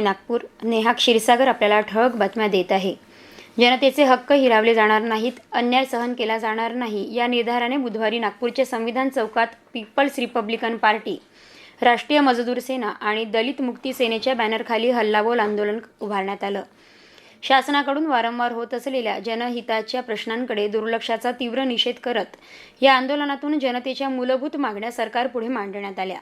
नागपूर नेहा क्षीरसागर आपल्याला ठळक बातम्या देत आहे. जनतेचे हक्क हिरावले जाणार नाहीत अन्याय सहन केला जाणार नाही या निर्धाराने बुधवारी नागपूरच्या संविधान चौकात पीपल्स रिपब्लिकन पार्टी राष्ट्रीय मजदूर सेना आणि दलित मुक्ती सेनेच्या बॅनरखाली हल्लाबोल आंदोलन उभारण्यात आलं. शासनाकडून वारंवार होत असलेल्या जनहिताच्या प्रश्नांकडे दुर्लक्षाचा तीव्र निषेध करत या आंदोलनातून जनतेच्या मूलभूत मागण्या सरकारपुढे मांडण्यात आल्या.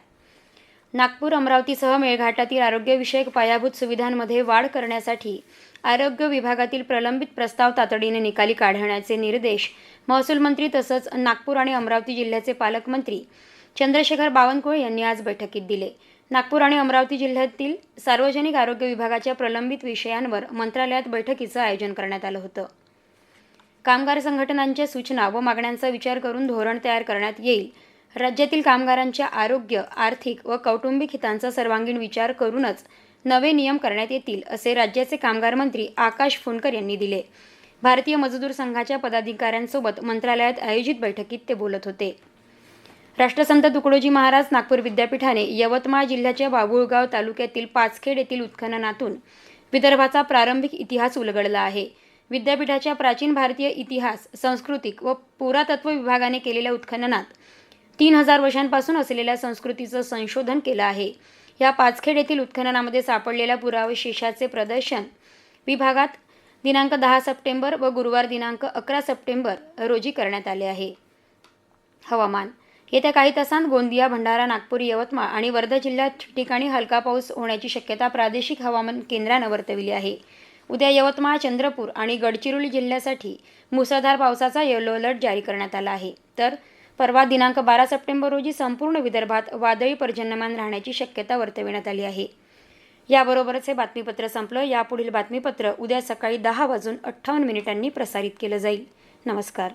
नागपूर अमरावतीसह मेळघाटातील आरोग्यविषयक पायाभूत सुविधांमध्ये वाढ करण्यासाठी आरोग्य विभागातील प्रलंबित प्रस्ताव तातडीने निकाली काढण्याचे निर्देश महसूल मंत्री तसंच नागपूर आणि अमरावती जिल्ह्याचे पालकमंत्री चंद्रशेखर बावनकुळे यांनी आज बैठकीत दिले. नागपूर आणि अमरावती जिल्ह्यातील सार्वजनिक आरोग्य विभागाच्या प्रलंबित विषयांवर मंत्रालयात बैठकीचं आयोजन करण्यात आलं होतं. कामगार संघटनांच्या सूचना व मागण्यांचा विचार करून धोरण तयार करण्यात येईल राज्यातील कामगारांच्या आरोग्य आर्थिक व कौटुंबिक हितांचा सर्वांगीण विचार करूनच नवे नियम करण्यात येतील असे राज्याचे कामगार मंत्री आकाश फुंडकर यांनी दिले. भारतीय मजदूर संघाच्या पदाधिकाऱ्यांसोबत मंत्रालयात आयोजित बैठकीत ते बोलत होते. राष्ट्रसंत तुकडोजी महाराज नागपूर विद्यापीठाने यवतमाळ जिल्ह्याच्या बाबुळगाव तालुक्यातील पाचखेड येथील उत्खननातून विदर्भाचा प्रारंभिक इतिहास उलगडला आहे. विद्यापीठाच्या प्राचीन भारतीय इतिहास सांस्कृतिक व पुरातत्व विभागाने केलेल्या उत्खननात तीन हजार वर्षांपासून असलेल्या संस्कृतीचं संशोधन केलं आहे. या पाचखेड येथील उत्खननामध्ये सापडलेल्या पुरावशेषाचे प्रदर्शन विभागात दिनांक दहा सप्टेंबर व गुरुवार दिनांक अकरा सप्टेंबर रोजी करण्यात आले आहे. हवामान. येत्या काही तासांत गोंदिया भंडारा नागपूर यवतमाळ आणि वर्धा जिल्ह्यात ठिकठिकाणी हलका पाऊस होण्याची शक्यता प्रादेशिक हवामान केंद्रानं वर्तविली आहे. उद्या यवतमाळ चंद्रपूर आणि गडचिरोली जिल्ह्यासाठी मुसळधार पावसाचा येलो अलर्ट जारी करण्यात आला आहे. तर परवा दिनांक बारा सप्टेंबर रोजी संपूर्ण विदर्भात वादळी पर्जन्यमान राहण्याची शक्यता वर्तविण्यात आली आहे. याबरोबरच हे बातमीपत्र संपलं. यापुढील बातमीपत्र उद्या सकाळी दहा वाजून अठ्ठावन्न मिनिटांनी प्रसारित केलं जाईल. नमस्कार.